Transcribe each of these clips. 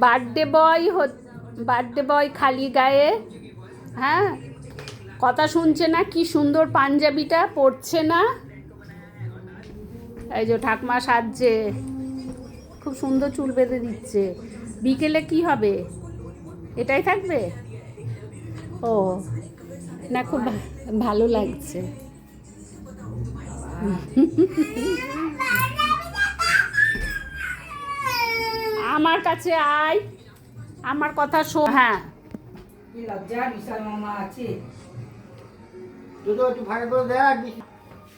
Birthday boy birthday boy খালি গায়ে হ্যাঁ? কথা শুনছে না, কি সুন্দর পাঞ্জাবিটা পরছে না। এই যে ঠাকমা সাজছে, খুব সুন্দর চুল বেঁধে দিচ্ছে। বিকেলে কি হবে? এটাই থাকবে? ও, না, খুব ভালো লাগছে। আমার কাছে আয়। আমার কথা শোন হ্যাঁ। কি লজ্জা বিশাল মামা আছে। তুই তো একটু ভাগে করে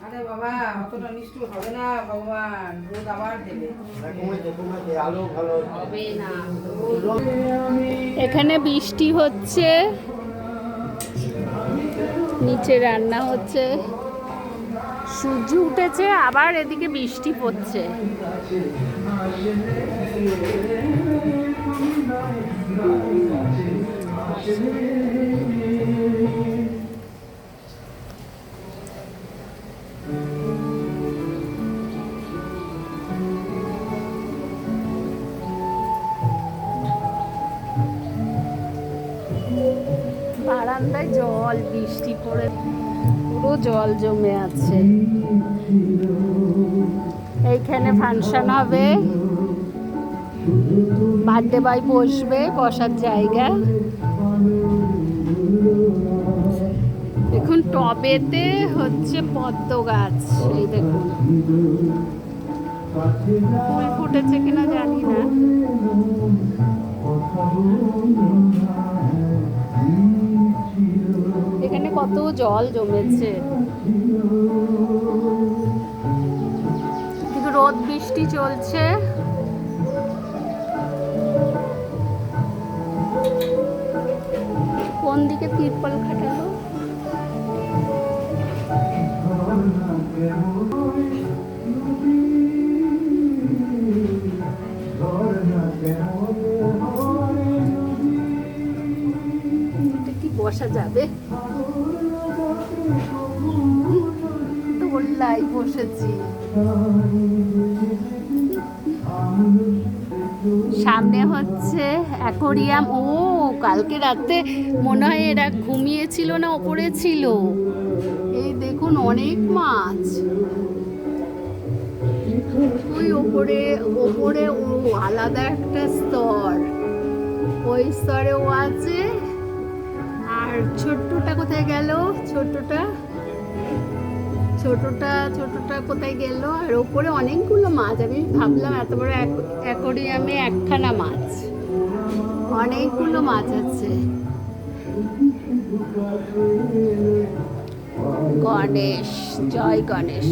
আরে বাবা অতটা নিষ্ঠুর হবে না ভগবান। রোদ আবার দেবে। কমেছে কমেছে আলো ভালো হবে না। এখানে বৃষ্টি হচ্ছে নিচে রান্না হচ্ছে। সূর্য উঠেছে আবার এদিকে বৃষ্টি পড়ছে। বারান্দায় জল, বৃষ্টি পড়ে, পুরো জল জমে আছে। এইখানে ফাংশন হবে। বার্থডে বাই বসবে, বসার জায়গা। দেখুন, টবেতে হচ্ছে পদ্ম গাছ। এই দেখুন। ফুল ফুটেছে কিনা জানি না। কত জল জমেছে। রোদ বৃষ্টি চলছে। কোন দিকে তিরপল খাটালো? কি বসা যাবে? দোল্লাই বসেছি। সামনে হচ্ছে অ্যাকোরিয়াম। ও, কালকে রাতে মনে হয় এরা ঘুমিয়েছিল না, ওপরে ছিল। এই দেখুন, অনেক মাছ। ওই ওপরে ওপরে ও আলাদা একটা স্তর। ওই স্তরেও আছে আর ছোট্টটা কোথায় গেল? ছোট্টটা? ছোটটা ছোটটা কোথায় গেল? আর ওপরে অনেকগুলো মাছ। আমি ভাবলাম এত বড় অ্যাকোরিয়ামে একখানা মাছ। অনেকগুলো মাছ আছে। গণেশ, জয় গণেশ।